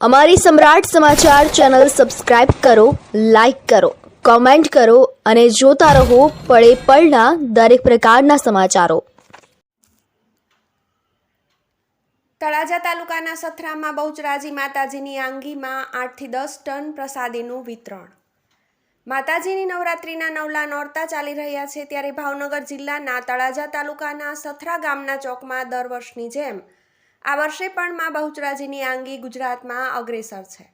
અમારી સમ્રાટ સમાચાર ચેનલ સબસ્ક્રાઇબ કરો, લાઇક કરો, કોમેન્ટ કરો અને જોતા રહો પળે પળના દરેક પ્રકારના સમાચારો. તળાજા તાલુકાના સથરામાં બહુચરાજી માતાજીની આંગીમાં આઠથી દસ ટન પ્રસાદીનું વિતરણ. માતાજીની નવરાત્રિના નવલા નોરતા ચાલી રહ્યા છે, ત્યારે ભાવનગર જિલ્લાના તળાજા તાલુકાના સથરા ગામના ચોકમાં દર વર્ષની જેમ આ વર્ષે પણ મા બહુચરાજીની આંગી ગુજરાતમાં અગ્રેસર છે.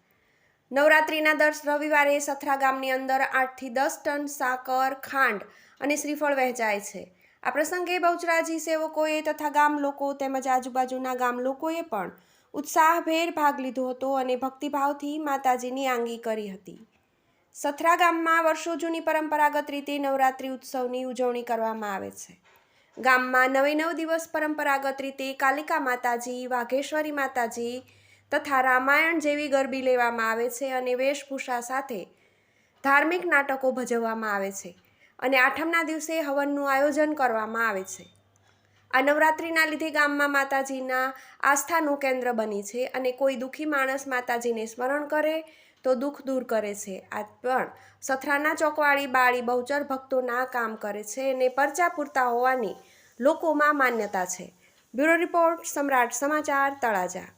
નવરાત્રિના દર રવિવારે સથરા ગામની અંદર આઠથી દસ ટન સાકર, ખાંડ અને શ્રીફળ વહેંચાય છે. આ પ્રસંગે બહુચરાજી સેવકોએ તથા ગામ લોકો તેમજ આજુબાજુના ગામ લોકોએ પણ ઉત્સાહભેર ભાગ લીધો હતો અને ભક્તિભાવથી માતાજીની આંગી કરી હતી. સથરા ગામમાં વર્ષો જૂની પરંપરાગત રીતે નવરાત્રિ ઉત્સવની ઉજવણી કરવામાં આવે છે. ગામમાં નવે નવ દિવસ પરંપરાગત રીતે કાલિકા માતાજી, વાઘેશ્વરી માતાજી તથા રામાયણ જેવી ગરબી લેવામાં આવે છે અને વેશભૂષા સાથે ધાર્મિક નાટકો ભજવવામાં આવે છે. અને આઠમના દિવસે હવનનું આયોજન કરવામાં આવે છે. આ નવરાત્રિના લીધે ગામમાં માતાજીના આસ્થાનું કેન્દ્ર બની છે અને કોઈ દુઃખી માણસ માતાજીને સ્મરણ કરે તો દુઃખ દૂર કરે છે. આ પણ સથરાના ચોકવાળી બાળી બહુચર ભક્તોના કામ કરે છે અને પરચા પૂરતા હોવાની લોકોમાં માન્યતા છે. બ્યુરો રિપોર્ટ સમ્રાટ સમાચાર તળાજા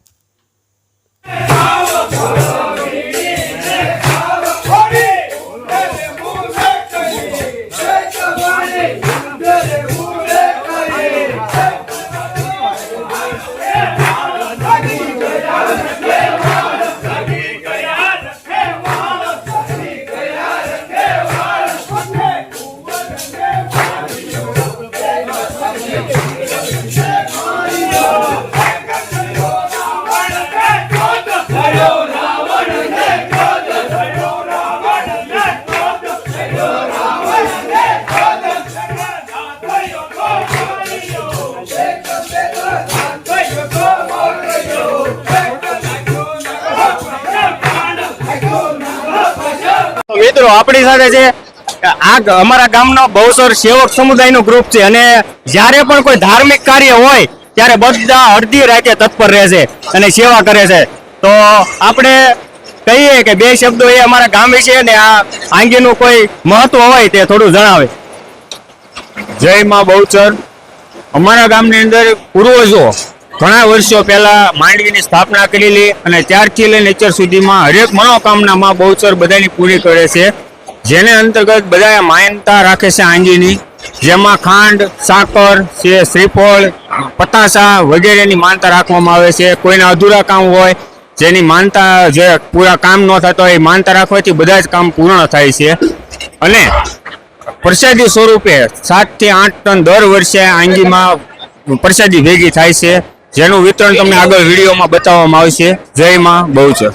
મિત્રો, આપણી સાથે છે, આ અમારા ગામનો બહુસર સેવક સમુદાયનું ગ્રુપ છે અને જ્યારે પણ કોઈ ધાર્મિક કાર્ય હોય, ત્યારે બધા અડધી રાતે તત્પર રહે છે અને સેવા કરે છે. તો આપણે કહીએ કે બે શબ્દો એ અમારા ગામ વિશે ને આ અંગેનું કોઈ મહત્વ હોય તે થોડું જણાવે. જય માં બહુચર. અમારા ગામની અંદર પૂર્વજો ઘણા વર્ષો પહેલા માંડવીની સ્થાપના કરેલી અને ત્યારથી લઈને અત્યાર સુધીમાં હરેક મનોકામનામાં બહુચર બધાની પૂરી કરે છે. જેને અંતર્ગત બધા માન્યતા રાખે છે આંજીની જેમાં ખાંડ, સાકર, છે, શ્રીફળ, પતાસા વગેરેની માનતા રાખવામાં આવે છે. કોઈના અધૂરા કામ હોય, જેની માનતા જે પૂરા કામ ન થતા હોય, એ માનતા રાખવાથી બધા જ કામ પૂર્ણ થાય છે. અને પ્રસાદી સ્વરૂપે સાતથી આઠ ટન દર વર્ષે આંગીમાં પ્રસાદી ભેગી થાય છે. જેનું વિતરણ તમને આગળ વિડીયોમાં બતાવવામાં આવશે. જય માં બહુચર